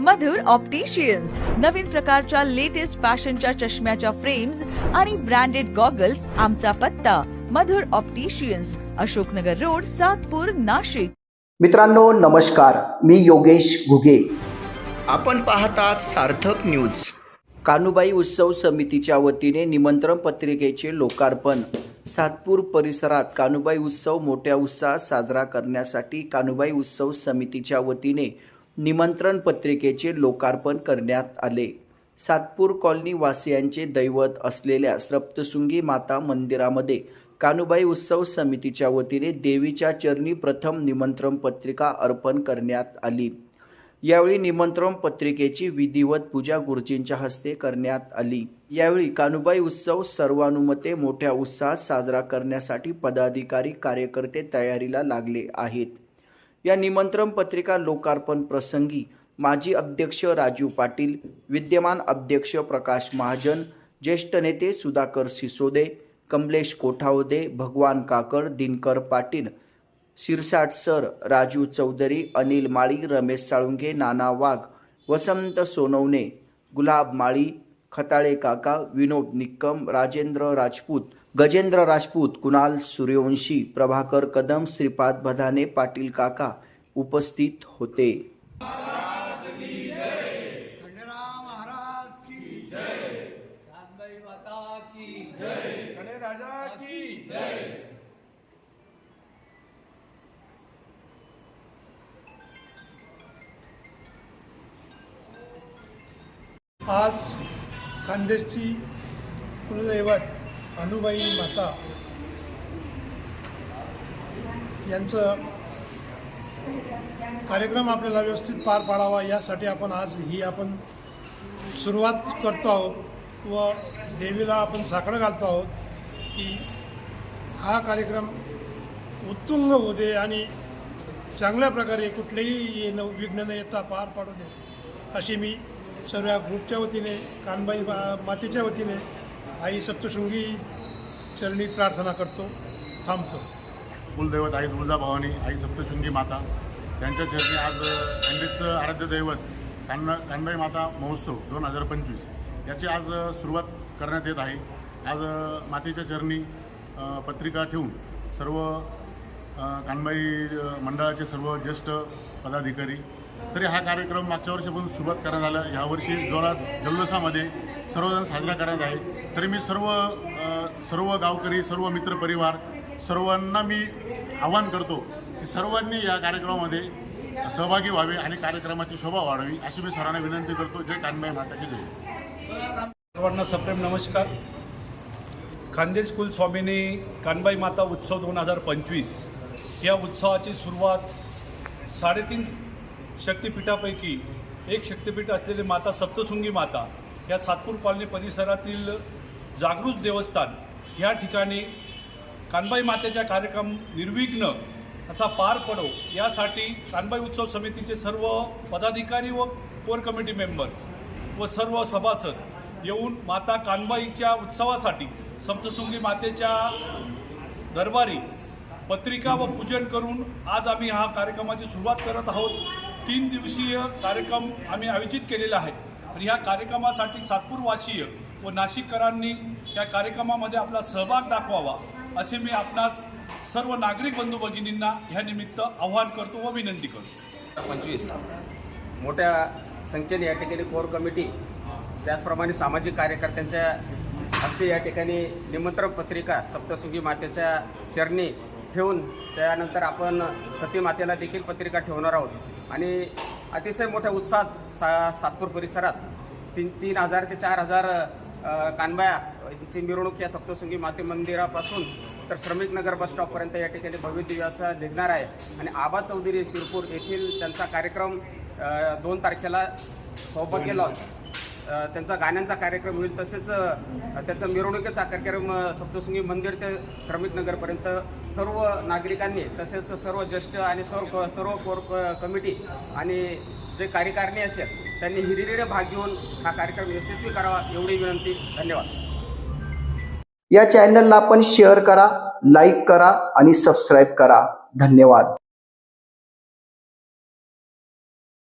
मधुर opticians नवीन प्रकारच्या latest फॅशनच्या चष्म्याच्या फ्रेम्स आणि ब्रँडेड गॉगल्स आमचा पत्ता. Madhur opticians Ashoknagar road Satpur Nashik. मित्रांनो नमस्कार. मी योगेश घुगे. आपण पाहतात सार्थक न्यूज कानुबाई उत्सव समितीच्या वतीने निमंत्रण पत्रिकेचे लोकार्पण. सातपूर परिसरात कानुबाई उत्सव मोठ्या उत्साहात साजरा करण्यासाठी कानुबाई उत्सव समितीच्या वतीने निमंत्रण पत्रिकेचे लोकार्पण करण्यात आले. सातपूर कॉलनी वासियांचे दैवत असलेल्या सप्तशृंगी माता मंदिरामध्ये कानुबाई उत्सव समितीच्या वतीने देवीच्या चरणी प्रथम निमंत्रण पत्रिका अर्पण करण्यात आली. यावेळी निमंत्रण पत्रिकेची विधिवत पूजा गुरुजींच्या हस्ते करण्यात आली. यावेळी कानुबाई उत्सव सर्वानुमते मोठ्या उत्साहात साजरा करण्यासाठी पदाधिकारी कार्यकर्ते तयारीला लागले आहेत. या निमंत्रण पत्रिका लोकार्पण प्रसंगी माजी अध्यक्ष राजू पाटील विद्यमान अध्यक्ष प्रकाश महाजन ज्येष्ठ नेते सुधाकर सिसोदे कमलेश कोठावदे भगवान काकड दिनकर पाटील शिरसाट सर राजू चौधरी अनिल माळी रमेश साळुंगे नाना वाघ वसंत सोनवणे गुलाब माळी खताळे काका विनोद निक्कम राजेंद्र राजपूत गजेंद्र राजपूत कुणाल सूर्यवंशी प्रभाकर कदम श्रीपाद भदाने पाटील काका उपस्थित होते. आज खानदेशची कुलदैवत अनुबाई माता यांचं कार्यक्रम आपल्याला व्यवस्थित पार पाडावा यासाठी आपण आज ही आपण सुरुवात करतो आहोत व देवीला आपण साकडं घालतो आहोत की हा कार्यक्रम उत्तुंग होऊ दे आणि चांगल्या प्रकारे कुठलेही न विघ्न न येता पार पाडू दे अशी मी सर्व ग्रुपच्या वतीने कानबाई मातेच्या वतीने आई सप्तशृंगी चरणी प्रार्थना करतो थांबतो. कुलदैवत आई तुळजाभवानी आई सप्तशृंगी माता त्यांच्या चरणी आज पंडितचं आराध्य दैवत कान कानबाई माता महोत्सव दोन हजार पंचवीस याची आज सुरुवात करण्यात येत आहे. आज मातेच्या चरणी पत्रिका ठेवून सर्व कानबाई मंडळाचे सर्व ज्येष्ठ पदाधिकारी तरी हा कार्यक्रम मागच्या वर्षीपासून सुरुवात करण्यात आला. यावर्षी जोरात जल्लोषामध्ये सर्वजण साजरा करत आहे. तरी मी सर्व सर्व गावकरी सर्व मित्रपरिवार सर्वांना मी आवाहन करतो की सर्वांनी या कार्यक्रमामध्ये सहभागी व्हावे आणि कार्यक्रमाची शोभा वाढावी अशी मी सर्वांना विनंती करतो. जय कानबाई माताची जय. सर्वांना सप्रेम नमस्कार. खानदेश कुल स्वामिनी कानबाई माता उत्सव दोन हजार पंचवीस या उत्सवाची सुरुवात साडेतीन शक्तिपीठापैकी एक शक्तिपीठ असलेली माता सप्तशृंगी माता या सातपूर कॉलनी परिसरातील जागृत देवस्थान या ठिकाणी कानबाई मातेचा कार्यक्रम निर्विघ्न असा पार पडो यासाठी कानबाई उत्सव समितीचे सर्व पदाधिकारी व कोर कमिटी मेंबर्स व सर्व सभासद येऊन माता कानबाईच्या उत्सवासाठी सप्तशृंगी मातेच्या दरबारी पत्रिका व पूजन करून आज आम्ही हा कार्यक्रमाची सुरुवात करत आहोत. तीन दिवसीय कार्यक्रम आम्ही आयोजित केलेला आहे. आणि ह्या कार्यक्रमासाठी सातपूरवासीय व नाशिककरांनी या कार्यक्रमामध्ये आपला सहभाग दाखवावा असे मी आपणास सर्व नागरिक बंधू भगिनींना ह्या निमित्त आवाहन करतो व विनंती करतो. पंचवीस. मोठ्या संख्येने या ठिकाणी कोर कमिटी त्याचप्रमाणे सामाजिक कार्यकर्त्यांच्या हस्ते या ठिकाणी निमंत्रण पत्रिका सप्तसुखी मातेच्या चरणी ठेवून त्यानंतर आपण सती मातेला देखील पत्रिका ठेवणार आहोत. आणि अतिशय मोठ्या उत्साहात सा सातपूर परिसरात तीन तीन हजार ते चार हजार कानबायाची मिरवणूक या सप्तशृंगी माते मंदिरापासून तर श्रमिक नगर बस स्टॉपपर्यंत या ठिकाणी भव्य दिव्य असं निघणार आहे. आणि आबा चौधरी शिरपूर येथील त्यांचा कार्यक्रम दोन तारखेला सौभाग्य लॉस त्यांचा गाण्यांचा कार्यक्रम होईल तसेच अ, त्याचा मिरवणुकीचा कार्यक्रम सप्तशृंगी मंदिर ते श्रमिक नगरपर्यंत सर्व नागरिकांनी तसेच सर्व ज्येष्ठ आणि सर्व सर्व कोर कमिटी आणि जे कार्यकारिणी असेल त्यांनी हिरिरीने भाग घेऊन हा कार्यक्रम यशस्वी करावा एवढी विनंती धन्यवाद. या चॅनलला आपण शेअर करा लाईक करा आणि सबस्क्राईब करा. धन्यवाद.